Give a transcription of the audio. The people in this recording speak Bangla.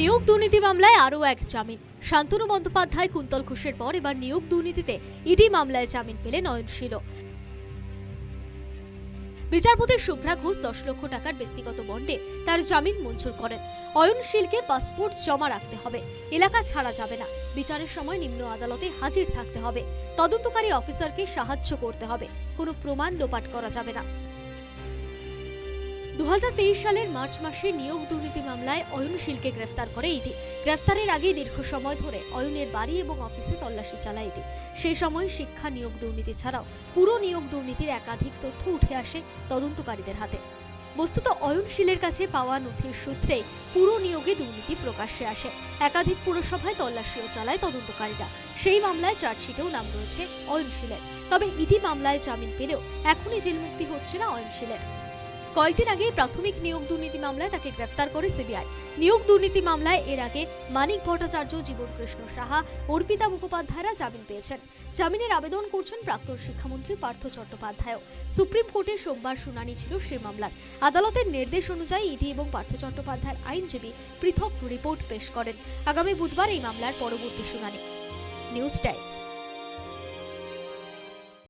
নিয়োগ দুর্নীতি মামলায় আরও এক জামিন। শান্তনু বন্দ্যোপাধ্যায়, কুন্তল ঘোষের পর এবার নিয়োগ দুর্নীতিতে ইডি মামলায় জামিন পেলেন নয়নশীল বিচারপতি শুভ্রা ঘোষ দশ লক্ষ টাকার ব্যক্তিগত বন্ডে তার জামিন মঞ্জুর করেন। অয়নশীলকে পাসপোর্ট জমা রাখতে হবে। এলাকা ছাড়া যাবে না। বিচারের সময় নিম্ন আদালতে হাজির থাকতে হবে। তদন্তকারী অফিসারকে সাহায্য করতে হবে। কোনো প্রমাণ লোপাট করা যাবে না। দু হাজার তেইশ সালের মার্চ মাসে নিয়োগ দুর্নীতি মামলায় অয়নশীলকে গ্রেফতার করে ইডি। গ্রেফতারের আগে দীর্ঘ সময় ধরে অয়নের বাড়ি এবং অফিসে তল্লাশি চালায় ইডি। সেই সময় শিক্ষা নিয়োগ দুর্নীতি ছাড়াও পুরো নিয়োগ দুর্নীতির একাধিক তথ্য উঠে আসে তদন্তকারীদের হাতে। বস্তুত অয়নশীলের কাছে পাওয়া নথির সূত্রে পুরো নিয়োগে দুর্নীতি প্রকাশ্যে আসে। একাধিক পুরসভায় তল্লাশিও চালায় তদন্তকারীরা। সেই মামলায় চার্জশিটেও নাম রয়েছে অয়নশীলের তবে ইডি মামলায় জামিন পেলেও এখনই জেল মুক্তি হচ্ছে না অয়নশীলের কয়েকদিন আগে প্রাথমিক নিয়োগ দুর্নীতি মামলায় তাকে গ্রেফতার করে সিবিআই। নিয়োগ দুর্নীতি মামলায় এর আগে মানিক ভট্টাচার্য জীবন কৃষ্ণ সাহা, অর্পিতা মুখোপাধ্যায়রা জামিন পেয়েছেন। জামিনের আবেদন করছেন প্রাক্তন শিক্ষামন্ত্রী পার্থ চট্টোপাধ্যায়ও। সুপ্রিম কোর্টে সোমবার শুনানি ছিল সে মামলার। আদালতের নির্দেশ অনুযায়ী ইডি এবং পার্থ চট্টোপাধ্যায়ের আইনজীবী পৃথক রিপোর্ট পেশ করেন। আগামী বুধবার এই মামলার পরবর্তী শুনানি। News time